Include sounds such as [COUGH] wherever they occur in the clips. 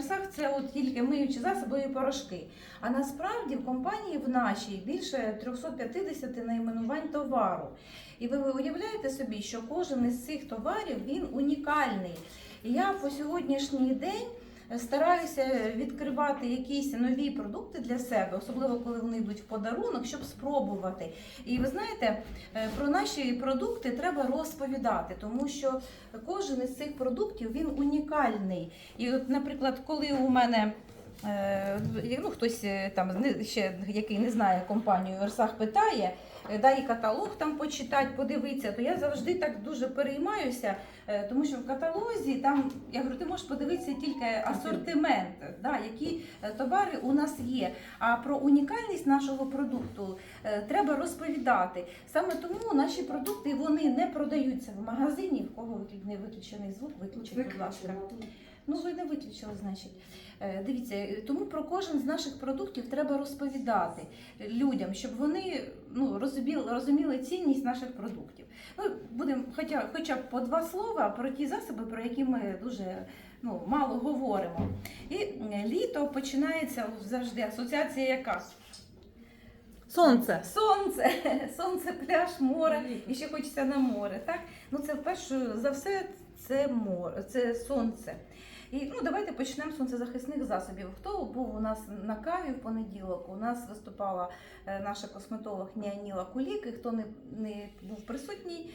Ерсах це от тільки миючі засоби і порошки. А насправді в компанії в нашій більше 350 найменувань товару. І ви уявляєте собі, що кожен із цих товарів він унікальний. І я по сьогоднішній день стараюся відкривати якісь нові продукти для себе, особливо коли вони йдуть в подарунок, щоб спробувати. І ви знаєте, е, про наші продукти треба розповідати, тому що кожен із цих продуктів він унікальний. І, от, наприклад, коли у мене е, ну, хтось е, там ще який не знає компанію Версах питає. Е, Дай каталог там почитати, подивитися, то я завжди так дуже переймаюся, е, тому що в каталозі там я говорю, ти можеш подивитися тільки асортимент, да, які е, товари у нас є. А про унікальність нашого продукту треба розповідати. Саме тому наші продукти вони не продаються в магазині. В кого не виключений звук, виключіть, будь ласка. Ну, ви не виключили, значить. Дивіться, тому про кожен з наших продуктів треба розповідати людям, щоб вони ну, розуміли, розуміли цінність наших продуктів. Ну, будемо хоча, хоча б по два слова про ті засоби, про які ми дуже ну, мало говоримо. І е, літо починається завжди асоціація яка? Сонце. Сонце, [LAUGHS] сонце, пляж, море, і ще хочеться на море. Так? Ну це вперше за все це море, це сонце. І ну давайте почнемо сонцезахисних засобів. Хто був у нас на каві в понеділок? У нас виступала е, наша косметолог Ніаніла Кулік. І хто не, не був присутній,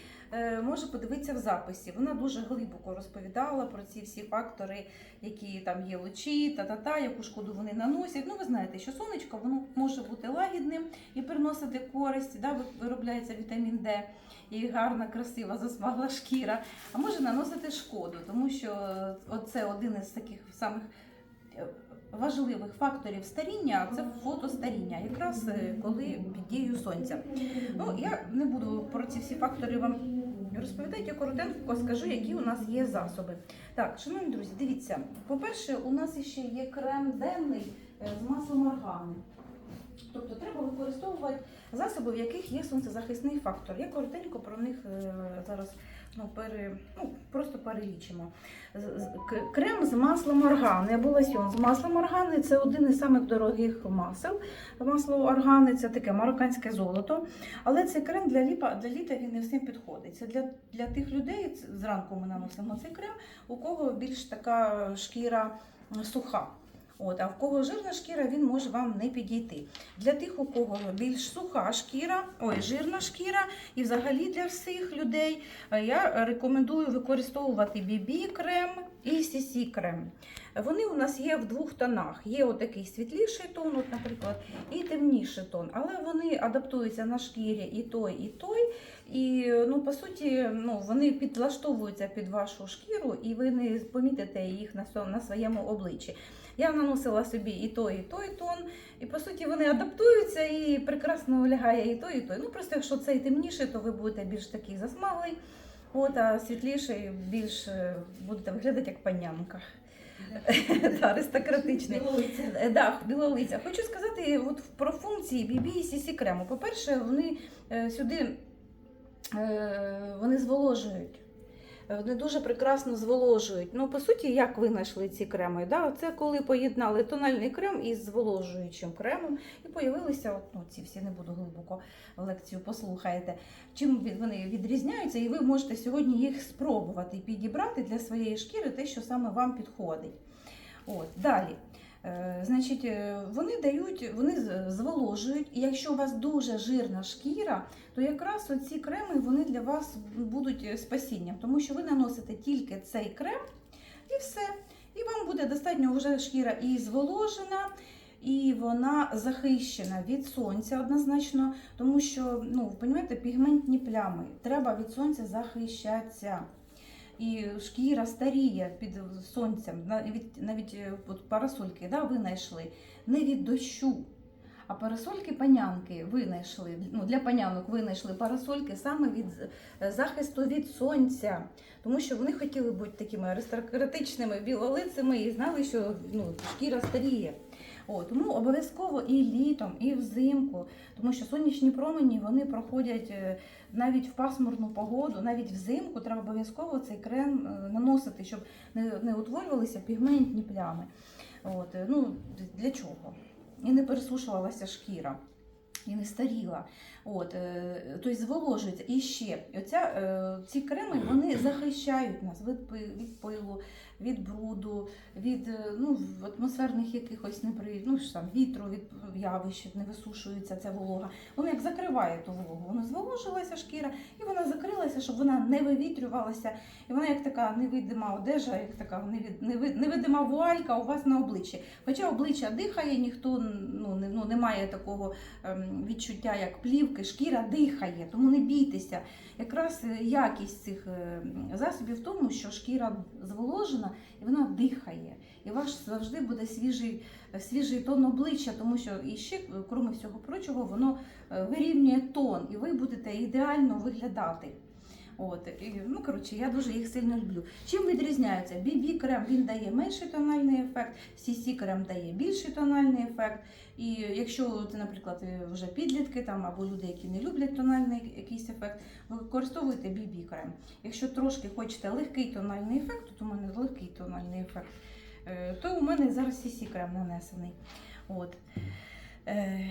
може подивитися в записі. Вона дуже глибоко розповідала про ці всі фактори, які там є лучі, та-та-та, яку шкоду вони наносять. Ну, ви знаєте, що сонечко воно може бути лагідним і приносити користь, да, виробляється вітамін Д і гарна, красива, засмагла шкіра, а може наносити шкоду, тому що е, це один із таких самих е, важливих факторів старіння це фотостаріння, якраз е, коли під дією сонця. Ну, я не буду про ці всі фактори вам розповідати, я коротенько скажу, які у нас є засоби. Так, шановні друзі, дивіться, по-перше, у нас ще є крем денний е, з маслом органи. Тобто треба використовувати засоби, в яких є сонцезахисний фактор. Я коротенько про них е, зараз ну, пере, ну, просто перелічимо. Крем з маслом органи або лосьон з маслом органи це один із самих дорогих масел. Масло органи це таке марокканське золото. Але цей крем для ліпа для літа він не всім підходить. Це для, для тих людей, зранку ми наносимо цей крем, у кого більш така шкіра суха. От, а в кого жирна шкіра, він може вам не підійти. Для тих, у кого більш суха шкіра, ой, жирна шкіра, і взагалі для всіх людей е, я рекомендую використовувати BB крем і CC крем. Вони у нас є в двох тонах. Є отакий світліший тон, от, наприклад, і темніший тон, але вони адаптуються на шкірі і той, і той. І ну, по суті, ну, вони підлаштовуються під вашу шкіру, і ви не помітите їх на, своєму обличчі. Я наносила собі і той, і той тон, і по суті вони адаптуються і прекрасно лягає і той, і той. Ну просто якщо цей темніший, то ви будете більш такий засмаглий, от, а світліший більш е, будете виглядати як панянка. [LAUGHS] Аристократичний. Е, білолиця. Хочу сказати от про функції BB і CC крему. По-перше, вони е, сюди вони зволожують. Е, Вони дуже прекрасно зволожують. Ну, по суті, як ви знайшли ці креми? Да? Це коли поєднали тональний крем із зволожуючим кремом, і появилися ну, ці всі, не буду глибоко лекцію послухаєте. Чим вони відрізняються, і ви можете сьогодні їх спробувати підібрати для своєї шкіри те, що саме вам підходить. От, далі. Е, Значить, е, вони дають, вони зволожують, і якщо у вас дуже жирна шкіра, то якраз оці креми вони для вас будуть е, спасінням, тому що ви наносите тільки цей крем і все. І вам буде достатньо вже шкіра і зволожена, і вона захищена від сонця однозначно, тому що, ну, ви пігментні плями. Треба від сонця захищатися. І шкіра старіє під сонцем, навіть, навіть е, от парасольки да, ви знайшли не від дощу. А парасольки панянки винайшли, ну для панянок винайшли парасольки саме від захисту від сонця, тому що вони хотіли бути такими аристократичними білолицями і знали, що ну, шкіра старіє. О, тому обов'язково і літом, і взимку, тому що сонячні промені вони проходять е, навіть в пасмурну погоду, навіть взимку треба обов'язково цей крем е, наносити, щоб не, утворювалися пігментні плями. От, е, ну, для чого? І не пересушувалася шкіра. І не старіла, от е, тобто зволожується. І ще оця, е, ці креми вони захищають нас від, від пилу, від бруду, від е, ну, атмосферних якихось непри... ну, ж там, вітру, від явищ, не висушується ця волога. Воно як закриває ту вологу. Воно зволожилася шкіра, і вона закрилася, щоб вона не вивітрювалася. І вона як така невидима одежа, як така невид... неви- невидима вуалька у вас на обличчі. Хоча обличчя дихає, ніхто ну, не, ну, не має такого ем, відчуття, як плівки, шкіра дихає, тому не бійтеся. Якраз е, якість цих е, засобів в тому, що шкіра зволожена і вона дихає. І ваш завжди буде свіжий, е, свіжий тон обличчя, тому що і ще, крім всього прочого, воно вирівнює тон, і ви будете ідеально виглядати. От, і, ну, коротше, я дуже їх сильно люблю. Чим відрізняються? BB крем він дає менший тональний ефект, CC крем дає більший тональний ефект. І якщо це, наприклад, е, вже підлітки там або люди, які не люблять тональний якийсь ефект, ви використовуєте BB крем. Якщо трошки хочете легкий тональний ефект, то у мене легкий тональний ефект, е, то у мене зараз CC крем нанесений. От. Е,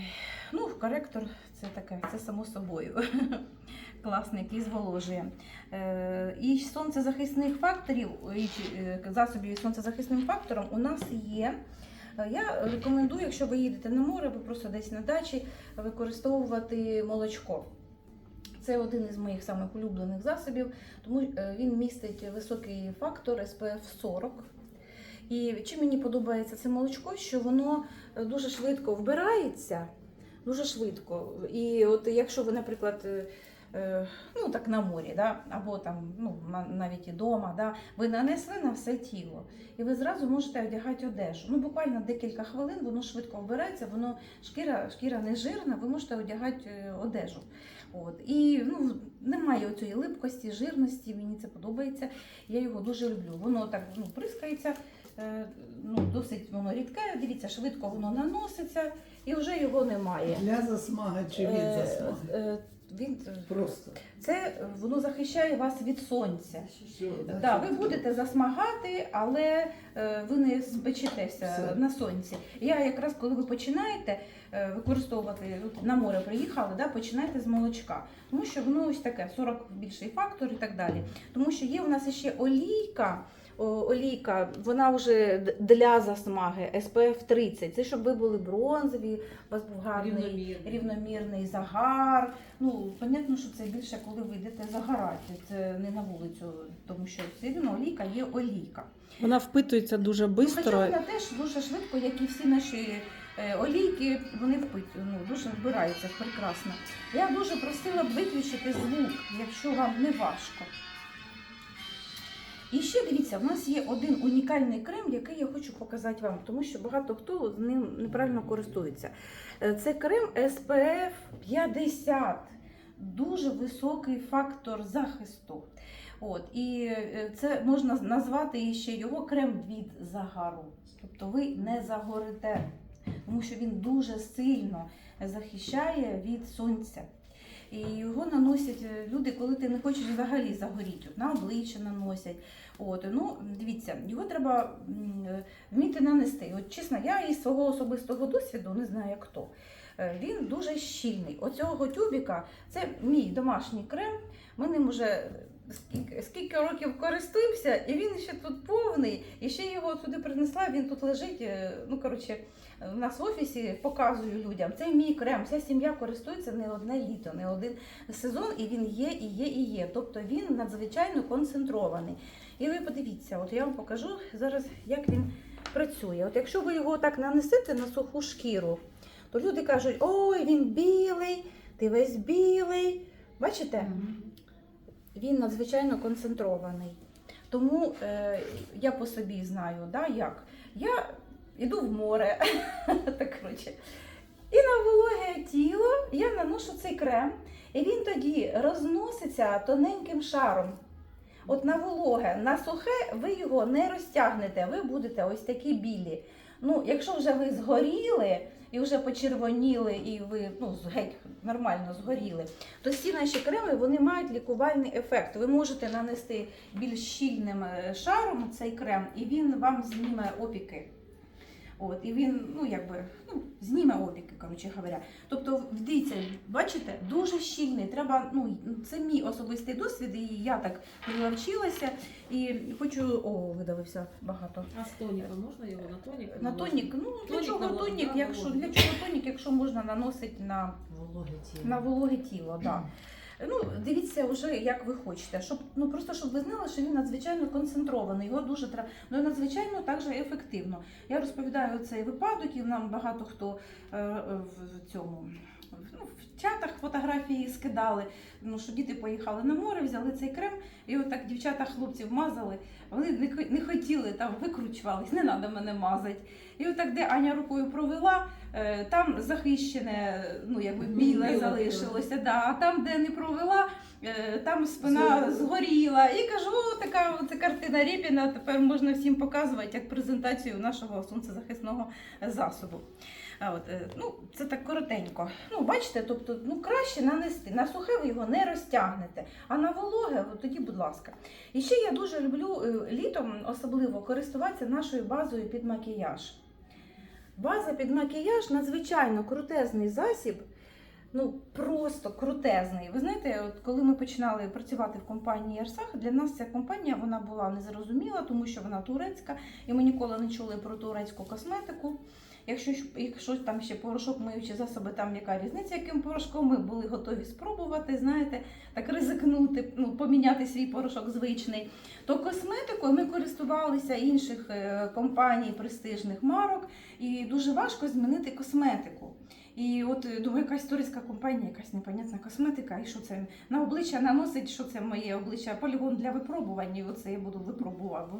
ну, коректор це таке, це само собою. [LAUGHS] Класний, який зволожує. Е, і сонцезахисних факторів, і, е, засобів сонцезахисним фактором у нас є. Е, Я рекомендую, якщо ви їдете на море або просто десь на дачі, використовувати молочко. Це один із моїх самих улюблених засобів, тому він містить високий фактор SPF 40. І чим мені подобається це молочко, що воно дуже швидко вбирається, дуже швидко. І от якщо ви, наприклад, ну так на морі, да, або там ну, навіть і вдома, да, ви нанесли на все тіло, і ви зразу можете одягати одежу. Ну, буквально декілька хвилин воно швидко вбирається, воно шкіра, шкіра не жирна, ви можете одягати е, одежу. От. І ну, немає цієї липкості, жирності, мені це подобається. Я його дуже люблю. Воно так ну, прискається, е, ну, досить воно рідке, дивіться, швидко воно наноситься і вже його немає. Для засмаги чи від Е, засмаги? Е, він, Просто. це е, воно захищає вас від сонця. Все, Так, ви будете засмагати, але е, ви не спечетеся Все. на сонці. Я якраз коли ви починаєте е, використовувати от на море приїхали, да, починайте з молочка, тому що воно ось таке 40 більший фактор і так далі. Тому що є у нас ще олійка. Олійка, вона вже для засмаги SPF 30. Це щоб ви були бронзові, у вас був гарний рівномірний загар. Ну, понятно, що це більше, коли ви йдете загорати. Це не на вулицю, тому що все одно олійка є олійка. Вона впитується дуже Ну, хоча вона теж дуже швидко, як і всі наші е, олійки, вони впит, ну, дуже вбираються прекрасно. Я дуже просила б виключити звук, якщо вам не важко. І ще дивіться, в нас є один унікальний крем, який я хочу показати вам, тому що багато хто з ним неправильно користується. Е, Це крем SPF 50. Дуже високий фактор захисту. От, і е, це можна назвати ще його крем від загару. Тобто ви не загорите, тому що він дуже сильно захищає від сонця. І його наносять е, люди, коли ти не хочеш взагалі загоріти. На обличчя наносять. От, ну, дивіться, його треба вміти нанести. От чесно, я із свого особистого досвіду не знаю як хто. Е, Він дуже щільний. Оцього тюбіка це мій домашній крем. Ми ним вже скільки, скільки років користуємося, і він ще тут повний. І ще його сюди принесла. Він тут лежить. е, Ну коротше, у нас в офісі показую людям. Це мій крем. Вся сім'я користується не одне літо, не один сезон, і він є, і є, і є. Тобто він надзвичайно концентрований. І ви подивіться, от я вам покажу зараз, як він працює. От якщо ви його так нанесете на суху шкіру, то люди кажуть, ой, він білий, ти весь білий. Бачите? Він надзвичайно концентрований. Тому е, я по собі знаю, да, як. Я йду в море, [LAUGHS] так коротше. І на вологе тіло я наношу цей крем, і він тоді розноситься тоненьким шаром. От на вологе, на сухе ви його не розтягнете, ви будете ось такі білі. Ну, якщо вже ви згоріли і вже почервоніли, і ви ну, геть нормально згоріли, то всі наші креми вони мають лікувальний ефект. Ви можете нанести більш щільним е, шаром цей крем, і він вам зніме опіки. От, і він, ну якби, ну, зніме опіки, коротше говоря. Тобто, дивіться, бачите, дуже щільний. Треба, ну, це мій особистий досвід, і я так навчилася. І хочу. О, видавився багато. А з тоніком можна його на тонік? На тонік, ну для Тонік чого на тонік, якщо для чого тонік, якщо можна наносити на, Вологе тіло. на вологе тіло, да. [CLEARS THROAT] Ну, дивіться вже, як ви хочете. Щоб, ну, просто щоб ви знали, що він надзвичайно концентрований, його дуже треба, ну і надзвичайно також ефективно. Я розповідаю цей випадок, і нам багато хто е, е, в цьому. В- Ну, в чатах фотографії скидали, ну, що діти поїхали на море, взяли цей крем, і отак дівчата хлопців мазали. Вони не, не хотіли, там викручувались, не треба мене мазати. І отак, де Аня рукою провела, е, там захищене, ну якби біле залишилося. Да. А там, де не провела, е, там спина Згоріла. І кажу, така оце картина Рєпіна. Тепер можна всім показувати як презентацію нашого сонцезахисного засобу. От, е, ну, це так коротенько. Ну, бачите, тобто, ну краще нанести. На сухе ви його не розтягнете, а на вологе, от тоді, будь ласка. І ще я дуже люблю е, літом особливо користуватися нашою базою під макіяж. База під макіяж надзвичайно крутезний засіб. Ну, просто крутезний. Ви знаєте, от коли ми починали працювати в компанії Ярсах, для нас ця компанія вона була незрозуміла, тому що вона турецька, і ми ніколи не чули про турецьку косметику. Якщо, якщо там ще порошок миючі засоби, там яка різниця, яким порошком ми були готові спробувати, знаєте, так ризикнути, ну, поміняти свій порошок звичний. То косметикою ми користувалися інших е, компаній, престижних марок, і дуже важко змінити косметику. І от е, думаю, якась туристська компанія, якась непонятна косметика, і що це на обличчя наносить, що це моє обличчя, полігон для випробувань, і оце я буду випробувати,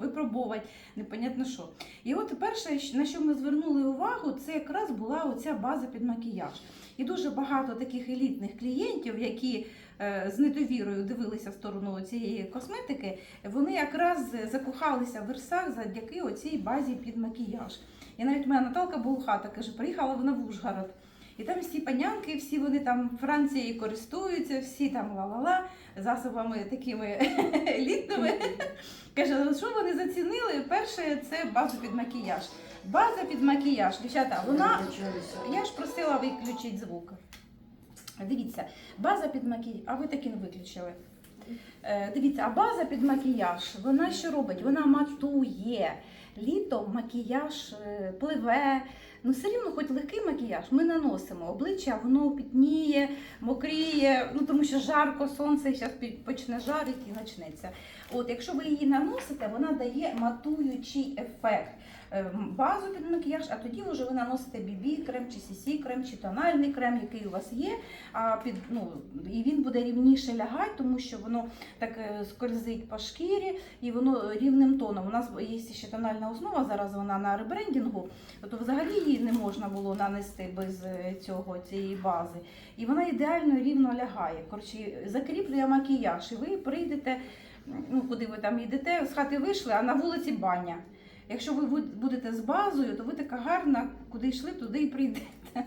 випробувати, непонятно що. І от перше, на що ми звернули увагу, це якраз була оця база під макіяж. І дуже багато таких елітних клієнтів, які з недовірою дивилися в сторону цієї косметики, вони якраз закохалися в версах завдяки оцій базі під макіяж. І навіть моя Наталка Булхата каже, приїхала вона в Ужгород. І там всі панянки, всі вони там Францією користуються, всі там ла-ла-ла, засобами такими [LAUGHS] елітними. Каже, ну що вони зацінили? Перше це базу під макіяж. База під макіяж, дівчата, вона. Я ж просила виключити звук. Дивіться, база під макіяж. А ви таки не виключили. Е, Дивіться, а база під макіяж, вона що робить? Вона матує. Літом макіяж е, пливе. Ну, все рівно, хоч легкий макіяж, ми наносимо. Обличчя воно пітніє, мокріє, ну тому що жарко, сонце зараз почне жарити і почнеться. От, якщо ви її наносите, вона дає матуючий ефект. Е, Базу під макіяж, а тоді вже ви наносите BB крем чи CC крем чи тональний крем, який у вас є. А під ну і він буде рівніше лягати, тому що воно так е, скользить по шкірі і воно рівним тоном. У нас є ще тональна основа, зараз вона на ребрендінгу, то взагалі її не можна було нанести без е, цього цієї бази. І вона ідеально рівно лягає. Коротше, закріплює макіяж, і ви прийдете, ну куди ви там йдете, з хати вийшли, а на вулиці баня. Якщо ви будете з базою, то ви така гарна, куди йшли, туди і прийдете. [LAUGHS]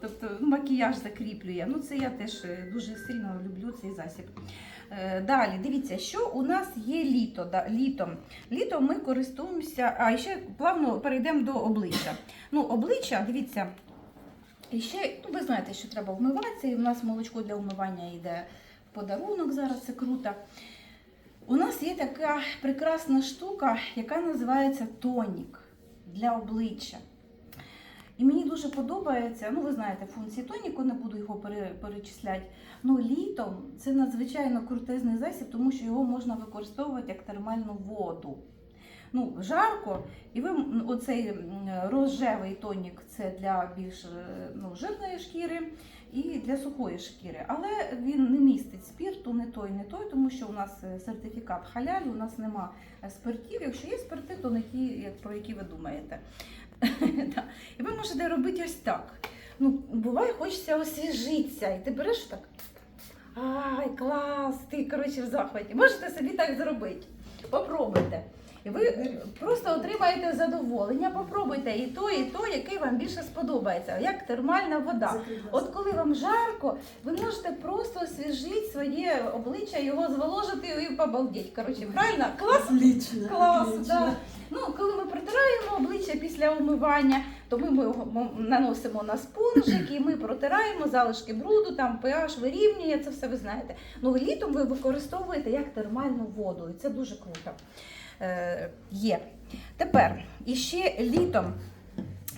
Тобто ну, макіяж закріплює. Ну, це я теж е, дуже сильно люблю цей засіб. Е, Далі, дивіться, що у нас є літо. Да, літом. Літом ми користуємося, а ще плавно перейдемо до обличчя. Ну, обличчя, дивіться, і ще, ну, ви знаєте, що треба вмиватися, і в нас молочко для вмивання йде в подарунок зараз, це круто. У нас є така прекрасна штука, яка називається тонік для обличчя. І мені дуже подобається, ну ви знаєте, функції тоніку, не буду його пере- перечисляти. Ну, літом це надзвичайно крутезний засіб, тому що його можна використовувати як термальну воду. Ну, жарко, і ви оцей розжевий тонік це для більш е, ну, жирної шкіри і для сухої шкіри. Але він не містить спірту, не той, не той, тому що у нас е, сертифікат халяль, у нас нема е, спиртів. Якщо є спирти, то не ті, про які ви думаєте. [LAUGHS] І ви можете робити ось так. Ну, буває, хочеться освіжитися, і ти береш так. Ай, клас! Ти коротше в захваті. Можете собі так зробити. Попробуйте. І ви просто отримаєте задоволення. Попробуйте і то, і то, який вам більше сподобається, як термальна вода. От коли вам жарко, ви можете просто освіжити своє обличчя, його зволожити і побалдіть. Коротше, правильно? Клас? Отлично. Клас, отлично. да. Ну, коли ми протираємо обличчя після умивання, то ми його наносимо на спонжик і ми протираємо залишки бруду, там pH вирівнює, це все ви знаєте. Ну, літом ви використовуєте як термальну воду, і це дуже круто. Е, є. Тепер ще літом.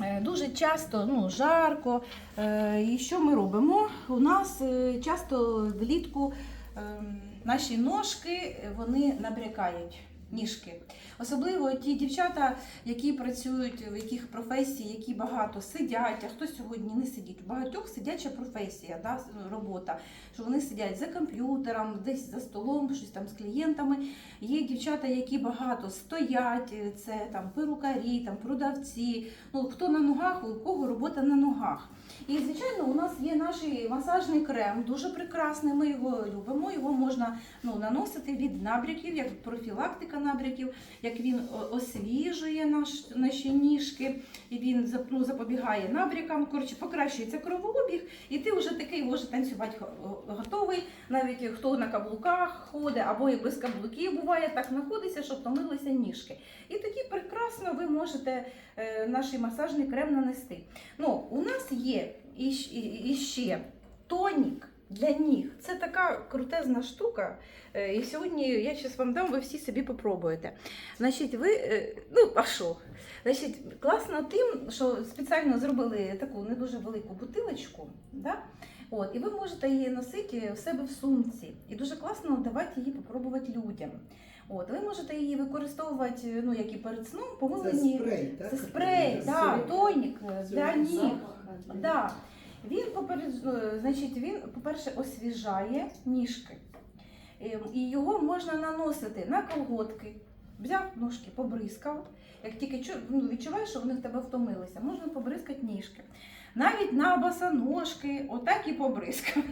е, Дуже часто ну, жарко. Е, і що ми робимо? У нас часто влітку е, наші ножки вони набрякають. Ніжки. Особливо ті дівчата, які працюють в яких професії, які багато сидять, а хто сьогодні не сидить. У багатьох сидяча професія, да, робота, що вони сидять за комп'ютером, десь за столом, щось там з клієнтами. Є дівчата, які багато стоять, е, це там перукарі, там продавці. Ну хто на ногах, у кого робота на ногах. І звичайно, у нас є наш масажний крем, дуже прекрасний. Ми його любимо. Його можна ну, наносити від набряків, як профілактика набряків, як він освіжує наш, наші ніжки, і він ну, запобігає набрякам. Коротше, покращується кровообіг, і ти вже такий може танцювати готовий. Навіть хто на каблуках ходить, або і без каблуків буває, так знаходиться, щоб томилися ніжки. І тоді прекрасно ви можете е, наш масажний крем нанести. Ну, у нас є іщ- і- і ще тонік для ніг. Це така крутезна штука. Е, І сьогодні я зараз вам дам, ви всі собі попробуєте. Значить, ви, е, ну, а що? Значить, класно тим, що спеціально зробили таку не дуже велику бутилочку. Да? От, і ви можете її носити в себе в сумці. І дуже класно давати її попробувати людям. От, ви можете її використовувати ну, як і перед сном, Це помилені. спрей, так? Це спрей, да, тонік для Це ніг. Да. Він, значить, він, по-перше, освіжає ніжки. Е, І його можна наносити на колготки. Взяв ножки, побризкав. Як тільки ну, відчуваєш, що вони в тебе втомилися, можна побризкати ніжки. Навіть на босоножки, отак і побризкав.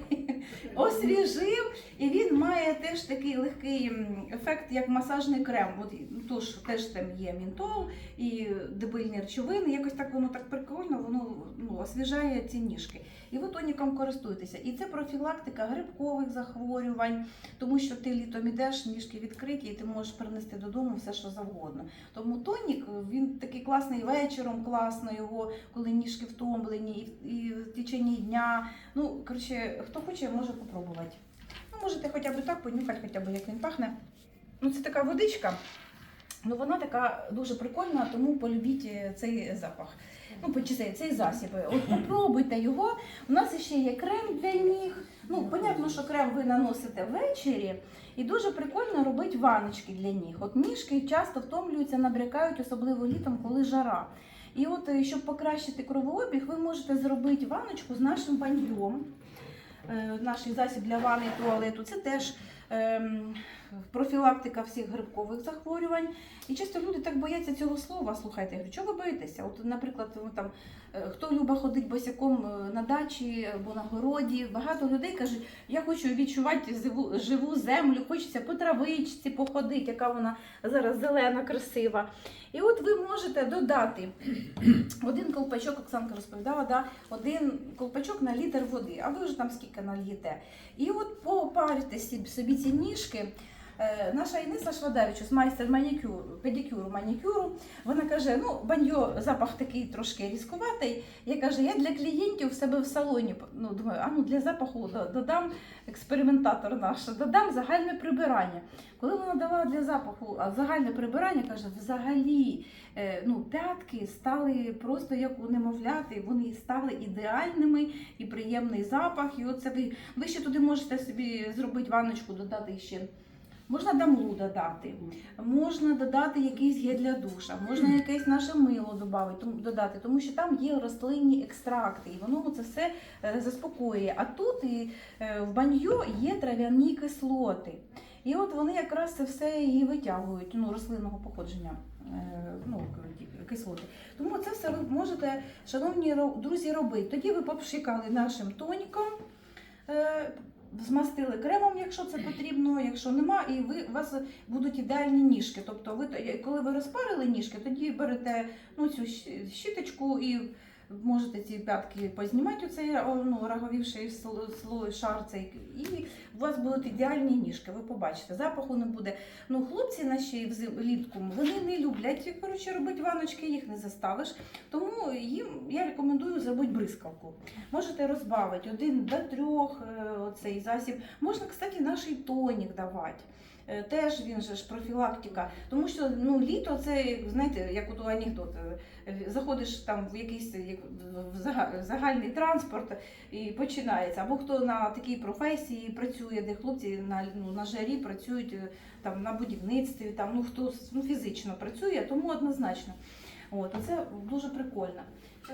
Освіжив, і він має теж такий легкий ефект, як масажний крем. От, ну, тож теж там є мінтол і дебильні речовини. Якось так воно так прикольно, воно ну, освіжає ці ніжки. І ви тоніком користуєтеся. І це профілактика грибкових захворювань, тому що ти літом ідеш, ніжки відкриті, і ти можеш принести додому все, що завгодно. Тому тонік він такий класний вечором, класно його, коли ніжки втомлені, і, і в течение дня. Ну, коротше, хто хоче, може попробувати. Ну, можете хоча б так понюхати, хоча б як він пахне. Ну, це така водичка. Ну, вона така дуже прикольна, тому полюбіть е, цей запах. Ну, чи цей, цей засіб. От попробуйте його. У нас ще є крем для ніг. Ну, понятно, що крем ви наносите ввечері. І дуже прикольно робити ваночки для ніг. От ніжки часто втомлюються, набрякають, особливо літом, коли жара. І от, е, щоб покращити кровообіг, ви можете зробити ваночку з нашим баньйом. Е, Наш засіб для ванни і туалету. Це теж ем, профілактика всіх грибкових захворювань. І часто люди так бояться цього слова. Слухайте, я говорю, чого ви боїтеся? От, наприклад, ну, там, е, хто любить ходити босяком е, на дачі або на городі, багато людей кажуть, я хочу відчувати живу, землю, хочеться по травичці походити, яка вона зараз зелена, красива. І от ви можете додати [CLEARS THROAT] один колпачок, Оксанка розповідала, да, один колпачок на літр води, а ви вже там скільки нальєте. І от попарите сі- собі ці ніжки. Е, Наша Інеса Швадевичус, майстер манікюру, педикюру, манікюру, вона каже: ну, баньо, запах такий трошки різкуватий. Я каже, я для клієнтів в себе в салоні. Ну, думаю, а ну для запаху додам експериментатор наш, додам загальне прибирання. Коли вона дала для запаху загальне прибирання, каже, взагалі е, ну, п'ятки стали просто як у немовляти, вони стали ідеальними і приємний запах. І оце ви, ви ще туди можете собі зробити ванночку, додати ще. Можна дамлу додати, можна додати якийсь гель для душа, можна якесь наше мило додати, тому- що там є рослинні екстракти, і воно це все е, заспокоює. А тут і е, в баньо є трав'яні кислоти. І от вони якраз це все і витягують ну, рослинного походження. е, Ну, кислоти. Тому це все ви можете, шановні друзі, робити. Тоді ви попшикали нашим тоніком, змастили кремом, якщо це потрібно, якщо нема, і ви у вас будуть ідеальні ніжки. Тобто, ви коли ви розпарили ніжки, тоді берете ну, цю щіточку і можете ці п'ятки познімати, оцей ну, раговівший слой, шар цей, і у вас будуть ідеальні ніжки. Ви побачите, запаху не буде. Ну, хлопці наші влітку вони не люблять коротше, робити ваночки, їх не заставиш. Тому їм я рекомендую зробити бризкалку. Можете розбавити один до трьох е, оцей засіб. Можна, кстати, наш тонік давати. Е, Теж він же ж профілактика, тому що ну літо це знаєте, як у анекдот. е, Заходиш там в якийсь як в загальний транспорт і починається. Або хто на такій професії працює, де хлопці на, ну, на жарі працюють е, там на будівництві, там ну хто ну, фізично працює, тому однозначно. От, це дуже прикольно.